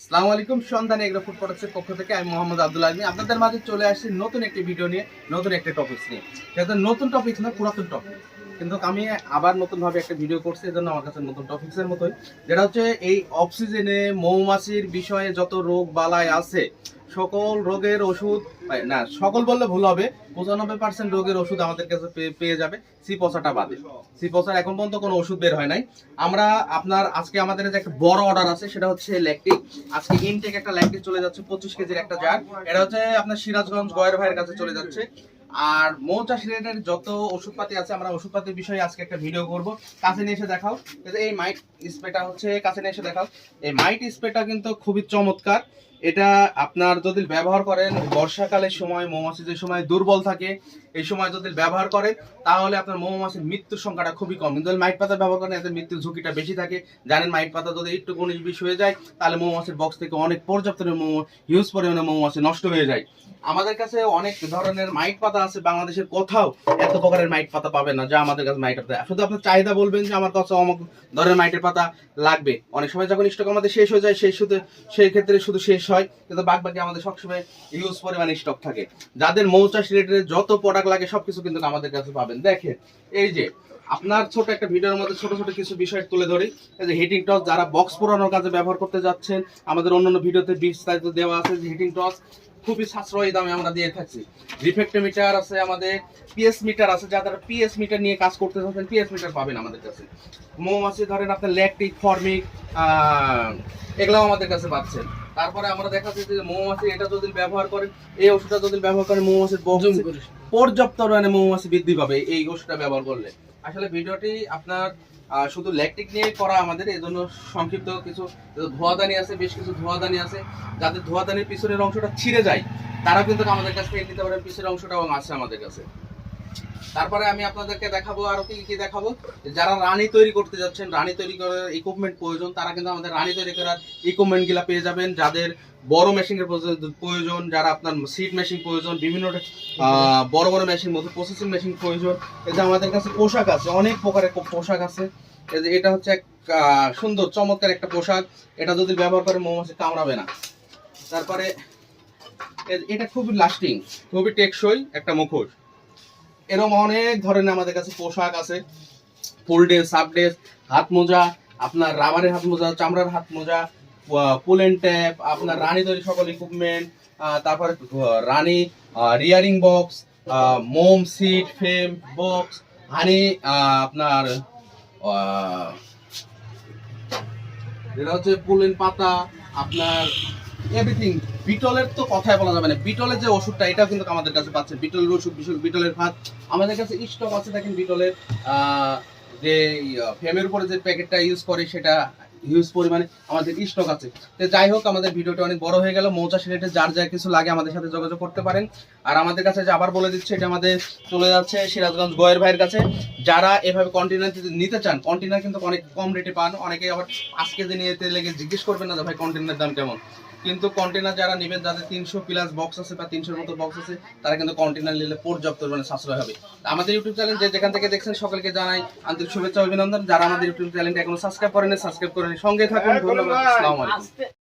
আসসালামু আলাইকুম, সন্ধান এগ্রো ফুড প্রোডাক্টসের পক্ষ থেকে আমি মোহাম্মদ আব্দুল আজমি। আপনাদের মাঝে চলে আসছি নতুন একটি ভিডিও নিয়ে, নতুন একটা টপিকস নিয়ে। সেটা নতুন টপিক না পুরাতন টপিক কিন্তু আমি আবার নতুন ভাবে একটা ভিডিও করছি, এজন্য আমার কাছে নতুন টপিকস এর মতোই। যেটা হচ্ছে এই অক্সিজেনে মৌমাছির বিষয়ে যত রোগ বালাই আছে সকল রোগের ওষুধ না, সকল বললে ভুল হবে। পঁচানব্বই পার্সেন্ট রোগের ওষুধ আমাদের কাছে পেয়ে- যাবে সি পচাটা বাদে। সি পচার এখন পর্যন্ত কোনো ওষুধ বের হয় নাই। আমরা আপনার, আজকে আমাদের যে একটা বড় অর্ডার আছে, সেটা হচ্ছে ল্যাকটিক। আজকে ইনটেক একটা ল্যাকটিক চলে যাচ্ছে, পঁচিশ কেজির একটা জার এটা হচ্ছে আপনার সিরাজগঞ্জ গয়ের ভাইয়ের কাছে চলে যাচ্ছে। আর মৌচাষ রিলেটেড যত ওষুধপাতি আছে, আমরা ওষুধপাতির বিষয়ে আজকে একটা ভিডিও করব। কাছে নিয়ে এসে দেখাও। এই মাইট স্প্রেটা হচ্ছে, কাছে নিয়ে এসে দেখাও। এই মাইট স্প্রেটা কিন্তু খুবই চমৎকার। এটা আপনার যদি ব্যবহার করেন, বর্ষাকালের সময় মৌমাছি যে সময় দুর্বল থাকে, এই সময় যদি ব্যবহার করেন, তাহলে আপনার মৌমাছির মৃত্যুর সংখ্যাটা খুবই কম। কিন্তু মাইট পাতা ব্যবহার করেন, এতে মৃত্যুর ঝুঁকিটা বেশি থাকে। জানেন মাইট পাতা যদি একটু উনিশ বিশ হয়ে যায়, তাহলে মৌমাছির বক্স থেকে অনেক পর্যাপ্ত হিউজ পরিমাণে মৌমাছি নষ্ট হয়ে যায়। আমাদের কাছে অনেক ধরনের মাইট পাতা আছে, বাংলাদেশের কোথাও এত প্রকারের মাইট পাতা পাবেন না, যা আমাদের কাছে মাইট পাতা। শুধু আপনার চাহিদা বলবেন যে আমার কাছে অমুক ধরনের মাইটের পাতা লাগবে। অনেক সময় যখন স্টক আমাদের শেষ হয়ে যায়, সেই শুধু সেই ক্ষেত্রে শুধু শেষ হয়, কিন্তু বাকি আমাদের সবসময় ইউজ পরিমাণে স্টক থাকে। যাদের মৌচাষ রিলেটেড যত প্রোডাক্ট লাগে, সবকিছু কিন্তু আমাদের কাছে পাবেন। দেখেন, এই যে, আপনার ছোট একটা ভিডিওর মধ্যে ছোট ছোট কিছু বিষয় তুলে ধরি। এই যে হিটিং টস যারা বক্স পুরানোর কাজে ব্যবহার করতে যাচ্ছেন, আমাদের অন্যান্য ভিডিওতে বিস্তারিত দেওয়া আছে যে হিটিং টস খুবই সাশ্রয়ী দামে আমরা দিয়ে থাকছি। রিফ্লেক্টোমিটার আছে আমাদের পিএস মিটার আছে যারা পিএস মিটার নিয়ে কাজ করতে চাচ্ছেন পিএস মিটার পাবেন আমাদের কাছে। মৌমাছি ধরেন আপনার ল্যাকটিক, ফর্মিক এগুলাও আমাদের কাছে পাচ্ছেন। তারপরে আমরা দেখাচ্ছি যে মৌমাছি এটা যদি ব্যবহার করেন এই ওষুধটা যদি ব্যবহার করেন মৌমাছির পর্যাপ্ত পরিমাণে মৌমাছি বৃদ্ধি পাবে এই ওষুধটা ব্যবহার করলে। আসলে ভিডিওটি আপনার শুধু ল্যাকটিক নিয়ে করা আমাদের এই জন্য সংক্ষিপ্ত কিছু ধোয়াদানি আছে বেশ কিছু ধোয়াদানি আছে যাদের ধোয়াদানির পিছনের অংশটা ছিঁড়ে যায় তারা কিন্তু আমাদের কাছ থেকে নিতে পারেন পিছনের অংশটাও আছে আমাদের কাছে। তারপরে আমি আপনাদেরকে দেখাবো আরও কি কি দেখাবো। যারা রানী তৈরি করতে যাচ্ছেন, রানী তৈরি করার ইকুইপমেন্ট প্রয়োজন, তারা কিন্তু আমাদের রানী তৈরি করার ইকুইপমেন্টগুলা পেয়ে যাবেন। যাদের বড় মেশিনের প্রয়োজন যারা আপনার সিট মেশিন প্রয়োজন, বিভিন্ন বড় বড় মেশিন মতো প্রসেসিং মেশিন প্রয়োজন। যে আমাদের কাছে পোশাক আছে, অনেক প্রকারের পোশাক আছে। এটা হচ্ছে এক সুন্দর, চমৎকার একটা পোশাক। এটা যদি ব্যবহার করে মৌমাছি কামড়াবে না। তারপরে এটা খুবই লাস্টিং খুবই টেকসই একটা মুখোশ। এরকম অনেক ধরনের আমাদের কাছে পোশাক আছে। ফুল ড্রেস, হাফ ড্রেস, হাত মোজা, আপনার রাবারের হাত মোজা, চামড়ার হাত মোজা পুলেন ট্যাপ আপনার রানী তৈরি সকল ইকুইপমেন্ট তারপর রানী রিয়ারিং বক্স মোম সিট ফ্রেম বক্স হানি আপনার এটা হচ্ছে পুলেন পাতা, আপনার এভরিথিং বিটলের তো কথাই বলা যাবে না। বিটলের যে ওষুধটা, এটাও কিন্তু আমাদের কাছে পাচ্ছেন বিটলের ওষুধ, বিশাল বিটলের ভাত। আমাদের কাছে স্টক আছে, দেখেন বিটলের যে ফেমের উপরে যে প্যাকেটটা ইউজ করে, সেটা হিউজ পরিমাণে আমাদের স্টক আছে। তো যাই হোক, আমাদের ভিডিওটা অনেক বড় হয়ে গেল। মৌচাষ রিলেটেড যার যা কিছু লাগে আমাদের সাথে যোগাযোগ করতে পারেন। আর আমাদের কাছে যে আবার বলে দিচ্ছে, এটা আমাদের চলে যাচ্ছে সিরাজগঞ্জ গয়ের ভাইয়ের কাছে। যারা এভাবে কন্টেনার নিতে চান কন্টেনার কিন্তু অনেক কম রেটে পান। অনেকে আবার পাঁচ কেজি নিয়ে লেগে জিজ্ঞেস করবেন না ভাই কন্টেনার দাম কেমন? কিন্তু কন্টেনার যারা নেবেন, যাদের তিনশো প্লাস বক্স আছে বা তিনশোর মতো বক্স আছে, তারা কিন্তু কন্টেনার নিলে পর্যাপ্ত মানে সাশ্রয় হবে। আমাদের ইউটিউব চ্যানেল যে যেখান থেকে দেখছেন, সকলকে জানাই আন্তরিক শুভেচ্ছা, অভিনন্দন। যারা আমাদের ইউটিউব চ্যানেলটা এখনও সাবস্ক্রাইব করেন সাবস্ক্রাইব করেন সঙ্গে থাকুন ধন্যবাদ আসসালামু আলাইকুম।